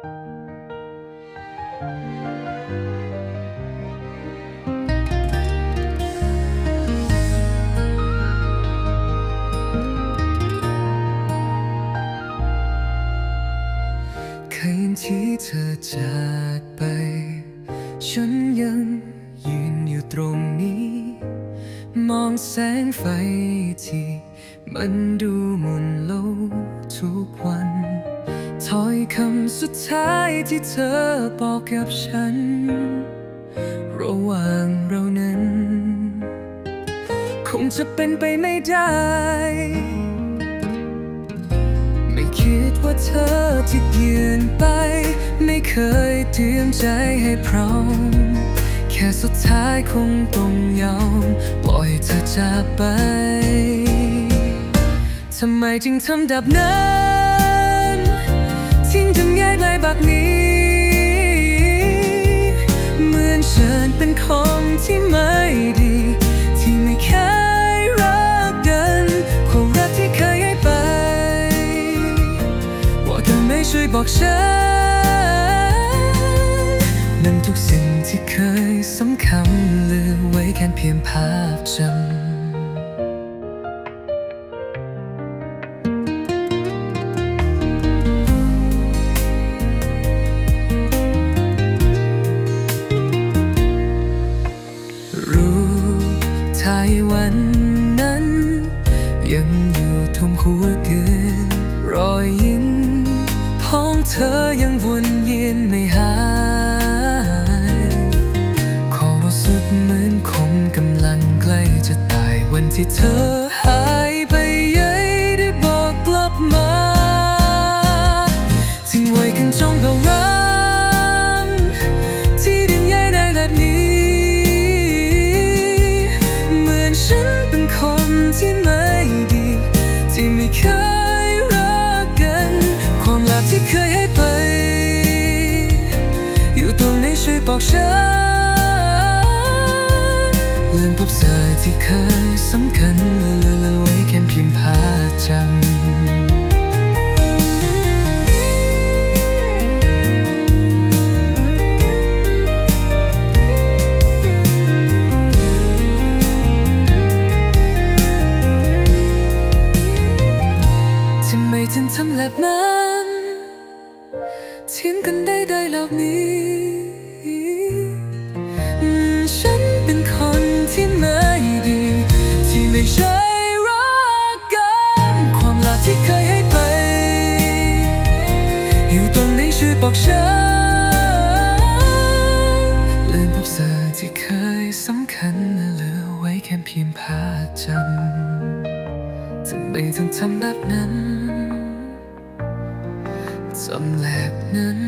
คืนที่เธอจากไป ฉันยังยืนอยู่ตรงนี้ มองแสงไฟที่มันดูหมุนโลกทุกวัน ถ้อยคำสุดท้ายที่เธอบอกกับฉัน ระหว่างเรานั้น คงจะเป็นไปไม่ได้ ไม่คิดว่าเธอที่เปลี่ยนไป ไม่เคยเตรียมใจให้พร้อม แค่สุดท้ายคงต้องยอมปล่อยเธอจากไป ทำไมจึงทำแบบนั้น ที่ไม่ดี ที่ไม่เคยรักกันความรักที่เคยให้ไปว่าเธอไม่ช่วยบอกฉันนั้นทุกสิ่งที่เคยสำคัญเหลือไว้แค่เพียงภาพจำ นนั้น ยังอยู่ทุ่มหัวเกินรอยยิ้มของเธอยังวนเวียนไม่หายความรู้สึกเหมือนคงกำลังใกล้จะตายวันที่เธอ บอกฉันเรื่องพบเจอที่เคยสำคัญเหลือไว้แค่เพียงภาพจำทำไมถึงทำแบบนั้นทิ้งกันได้ได้เหล่านี้ ฉันเป็นคนที่ไม่ดี ที่ไม่ใช่รักกัน ความรักที่เคยให้ไป อยู่ตรงไหนช่วยบอกฉันลืมพบเจอที่เคยสำคัญเหลือไว้แค่เพียงภาพจำทำไมถึงทำแบบนั้นทำแบบนั้น